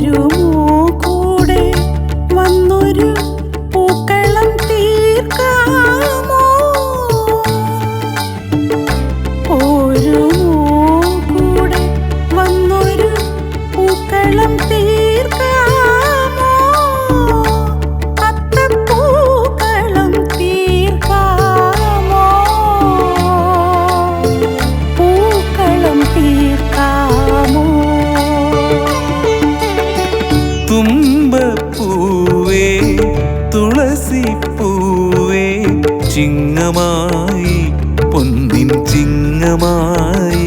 വരുമോ കൂടെ വന്നൊരു പൂക്കളം തീർക്കാമോ? വന്നൊരു പൂക്കളം പൊന്നിൻ ചിങ്ങമായി.